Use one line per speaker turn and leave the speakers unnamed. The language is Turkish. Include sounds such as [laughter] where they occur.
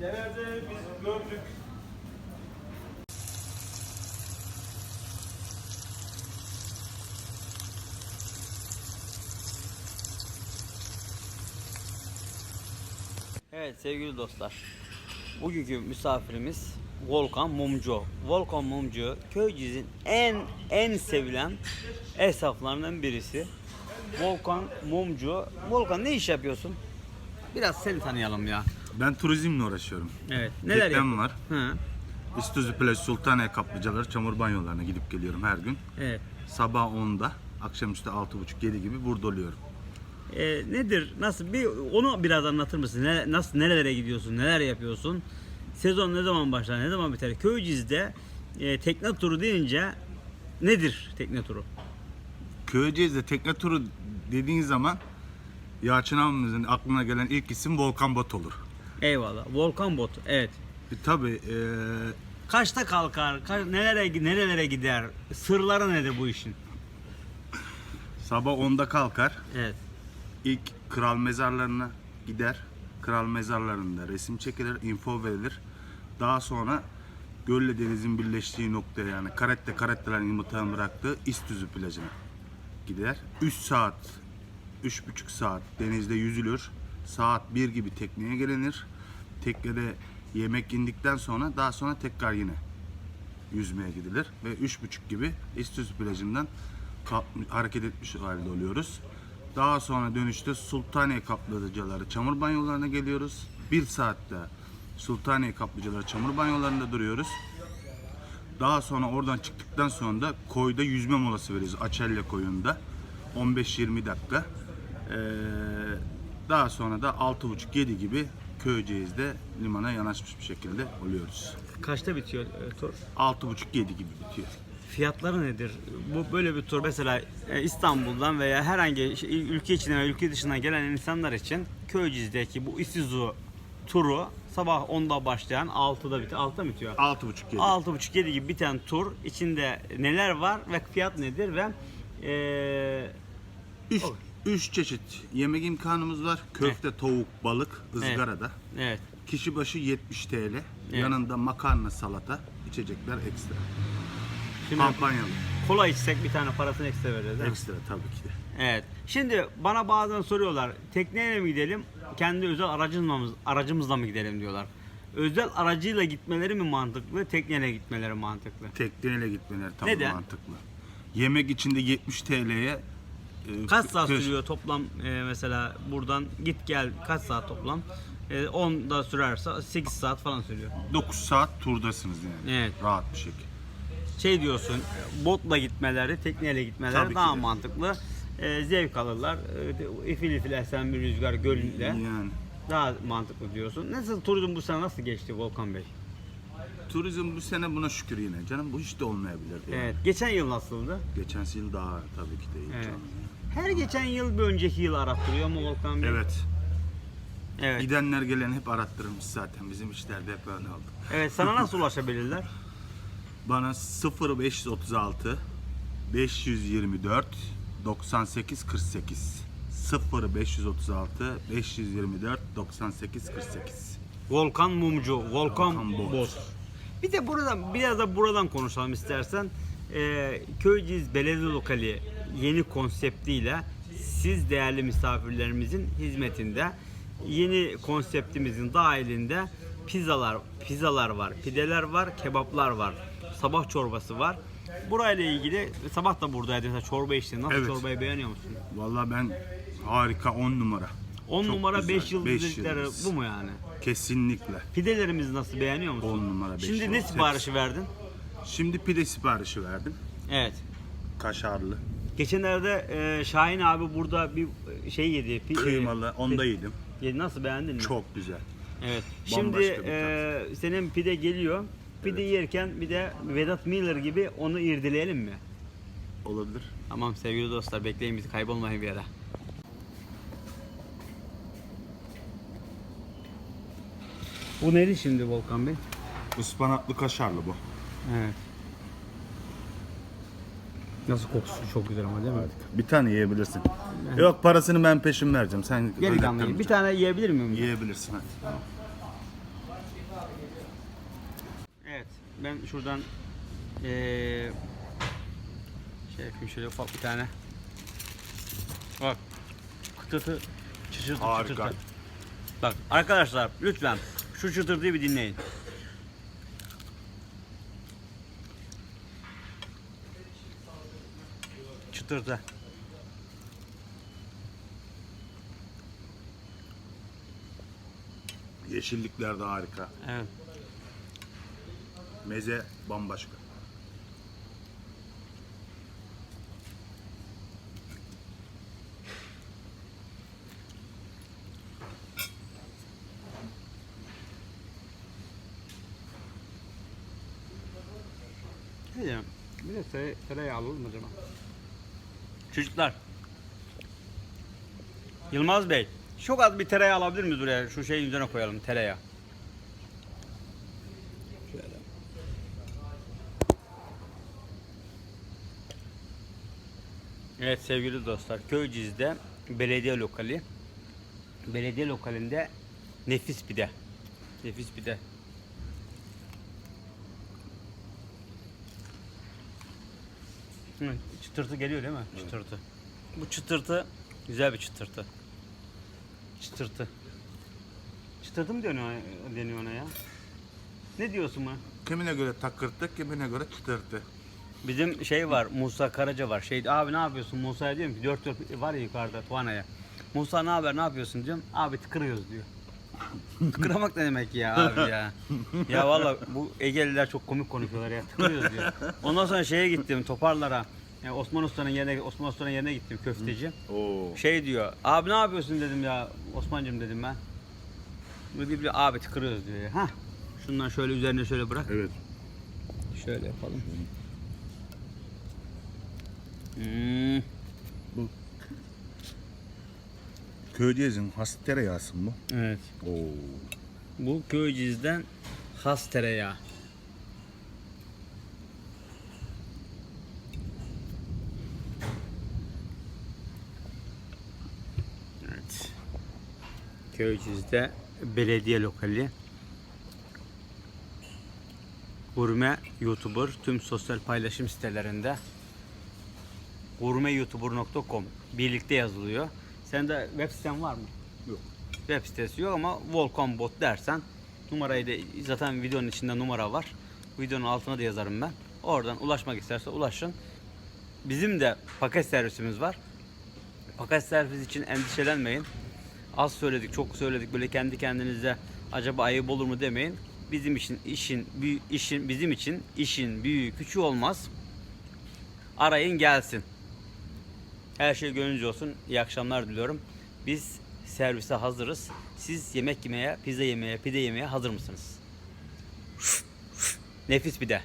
Genelde biz gördük.
Evet sevgili dostlar. Bugünkü misafirimiz Volkan Mumcu. Volkan Mumcu Köyceğiz'in en en sevilen esnaflarından birisi. Volkan Mumcu. Volkan ne iş yapıyorsun? Biraz seni tanıyalım ya.
Ben turizmle uğraşıyorum.
Evet. Neler
Teknem
yapıyorsun?
var.
Hı.
İstüzü Plaj Sultaniye kaplıcaları çamur banyolarına gidip geliyorum her gün.
Evet.
Sabah 10'da, akşamüstü 6.30-7 gibi burada oluyorum.
Ee, nedir? Nasıl bir onu biraz anlatır mısın? Ne, nasıl nerelere gidiyorsun? Neler yapıyorsun? Sezon ne zaman başlar? Ne zaman biter? Köyceğiz'de e, tekne turu deyince nedir tekne turu?
Köyceğiz'de tekne turu dediğin zaman Yalçın abimizin aklına gelen ilk isim Volkan Bot olur.
Eyvallah. Volkan bot. Evet.
E, tabii e,
Kaçta kalkar? Kaç, nelere nerelere gider? Sırları nedir bu işin?
sabah 10'da kalkar.
Evet.
İlk kral mezarlarına gider. Kral mezarlarında resim çekilir, info verilir. Daha sonra Gölle Deniz'in birleştiği noktaya yani Karette Karette'lerin yumurtanı bıraktığı İstüzü plajına gider. 3 saat, 3,5 saat denizde yüzülür. Saat 1 gibi tekneye gelinir. Teknede yemek indikten sonra daha sonra tekrar yine yüzmeye gidilir ve 3.30 gibi İstüzü plajından hareket etmiş halde oluyoruz. Daha sonra dönüşte Sultaniye kaplıcaları çamur banyolarına geliyoruz. Bir saatte Sultaniye kaplıcaları çamur banyolarında duruyoruz. Daha sonra oradan çıktıktan sonra da koyda yüzme molası veriyoruz Açelle koyunda. 15-20 dakika. Ee, daha sonra da 6.30-7 gibi Köyceğiz'de limana yanaşmış bir şekilde oluyoruz.
Kaçta bitiyor e, tur?
6.30-7 gibi bitiyor.
Fiyatları nedir? Bu böyle bir tur mesela e, İstanbul'dan veya herhangi şey- ülke içinden ve ülke dışından gelen insanlar için Köyceğiz'deki bu Isuzu turu sabah 10'da başlayan 6'da bitiyor. 6'da mı bitiyor?
6.30-7.
6.5-7 gibi biten tur içinde neler var ve fiyat nedir ve e, Olur.
üç çeşit yemek imkanımız var. Köfte, tavuk, balık, ızgarada.
evet
Kişi başı 70 TL. Yanında makarna, salata, içecekler ekstra.
şimdi
Kampanyalı.
kola içsek bir tane parasını ekstra vereceğiz değil mi?
Ekstra tabii ki de.
Evet. Şimdi bana bazen soruyorlar tekneyle mi gidelim kendi özel aracımızla, aracımızla mı gidelim diyorlar. Özel aracıyla gitmeleri mi mantıklı tekneyle gitmeleri mantıklı?
Tekneyle gitmeleri tabii
Neden?
mantıklı. Yemek içinde 70 TL'ye e,
Kaç saat
kış-
sürüyor toplam e, mesela buradan git gel kaç saat toplam? E, 10 da sürerse 8 saat falan sürüyor.
9 saat turdasınız yani.
Evet.
Rahat bir şekilde.
Şey diyorsun botla gitmeleri tekneyle gitmeleri
Tabii ki
daha
de.
mantıklı. E, zevk alırlar. E, ifil ifil esen bir rüzgar gölünde.
Yani
Daha mantıklı diyorsun. Nasıl turizm bu sene nasıl geçti Volkan Bey?
turizm bu sene buna şükür yine. Canım bu hiç de olmayabilirdi. yani.
Evet. Geçen yıl nasıldı?
Geçen yıl daha tabii ki de iyi.
Evet.
canım.
Her geçen yıl bir önceki yıl arattırıyor mu Volkan Bey?
Evet.
Evet.
Gidenler gelen hep arattırmış zaten. Bizim işlerde hep öyle oldu.
Evet. Sana nasıl ulaşabilirler? [laughs]
Bana 0536 524 98 48 0536 524 98 48
Volkan Mumcu, Volkan,
Volkan Bot.
Bot. Bir de buradan biraz da buradan konuşalım istersen. Ee, Köyceğiz Belediye Lokali yeni konseptiyle siz değerli misafirlerimizin hizmetinde yeni konseptimizin dahilinde pizzalar, pizzalar var, pideler var, kebaplar var. Sabah çorbası var. Burayla ilgili sabah da buradaydı. Mesela çorba içtin. Nasıl
Evet.
çorbayı beğeniyor musun?
Vallahi ben harika 10 numara.
10
Çok
numara
güzel,
5 yıldız
beş
dedikleri
yıldız.
bu mu yani?
Kesinlikle.
Pidelerimizi nasıl beğeniyor musun?
10 numara 5
Şimdi ne siparişi verdin?
Şimdi pide siparişi verdim.
Evet.
Kaşarlı,
Geçenlerde e, Şahin abi burada bir şey yedi. pi-
kıymalı.
e,
Onu da
pi-
yedim.
Yedi. Nasıl beğendin mi?
Çok güzel.
Evet. Şimdi
Bambaşka bir
e, senin pide geliyor. Pide yerken bir de Vedat Miller gibi onu irdeleyelim mi?
Olabilir.
Tamam sevgili dostlar bekleyin bizi kaybolmayın bir yere. Bu neydi şimdi Volkan Bey?
Ispanaklı kaşarlı bu.
Evet. Nasıl kokusu çok güzel ama değil mi?
Bir tane yiyebilirsin. Yok parasını ben peşin vereceğim. Sen öyle
kanlıyım. Bir tane yiyebilir miyim?
Yiyebilirsin hadi.
ben şuradan eee şey yapayım şöyle ufak bir tane. Bak. Kıtırtı çıtırtı
Harika.
çıtırtı. Bak arkadaşlar lütfen şu çıtırtıyı bir dinleyin. Çıtırtı.
Yeşillikler de harika.
Evet.
Meze bambaşka.
Ne diyeyim? Bir de tere, tereyağı alalım mı acaba? Çocuklar. Yılmaz Bey. Çok az bir tereyağı alabilir miyiz buraya? Şu şeyin üzerine koyalım tereyağı. Evet sevgili dostlar. Köyceğiz'de belediye lokali. Belediye lokalinde nefis pide. Nefis pide. Hı, çıtırtı geliyor değil mi? Çıtırtı. Bu çıtırtı güzel bir çıtırtı. Çıtırtı. Çıtırtı mı deniyor, deniyor ona ya? Ne diyorsun buna?
Kimine göre takırtı, kimine göre çıtırtı.
Bizim şey var, Musa Karaca var. Şey, abi ne yapıyorsun? Musa'ya diyorum ki dört dört var ya yukarıda Tuana'ya. Musa ne haber, ne yapıyorsun diyorum. Abi tıkırıyoruz diyor. Tıkıramak ne demek ya abi ya. Ya valla bu Egeliler çok komik konuşuyorlar ya. Tıkırıyoruz diyor. Ondan sonra şeye gittim Toparlar'a. Yani Osman Usta'nın yerine Osman Usta'nın yerine gittim köfteci.
Oo.
Şey diyor. Abi ne yapıyorsun dedim ya. Osman'cım dedim ben. Bu bir, bir abi tıkırıyoruz diyor ya. Hah. Şundan şöyle üzerine şöyle bırak.
Evet.
Şöyle yapalım. Hmm.
Köyceğiz'in has tereyağısı mı?
Evet.
Oo.
Bu Köyceğiz'den has tereyağı. Evet. Köyceğiz'de belediye lokali. Gurme YouTuber tüm sosyal paylaşım sitelerinde gurmeyoutuber.com birlikte yazılıyor. Sende web siten var mı?
Yok.
Web sitesi yok ama Volcom Bot dersen numarayı da zaten videonun içinde numara var. Videonun altına da yazarım ben. Oradan ulaşmak isterse ulaşın. Bizim de paket servisimiz var. Paket servis için endişelenmeyin. Az söyledik, çok söyledik. Böyle kendi kendinize acaba ayıp olur mu demeyin. Bizim için işin büyük işin bizim için işin büyüğü küçüğü olmaz. Arayın gelsin. Her şey gönlünüzce olsun. İyi akşamlar diliyorum. Biz servise hazırız. Siz yemek yemeye, pizza yemeye, pide yemeye hazır mısınız? Nefis bir de.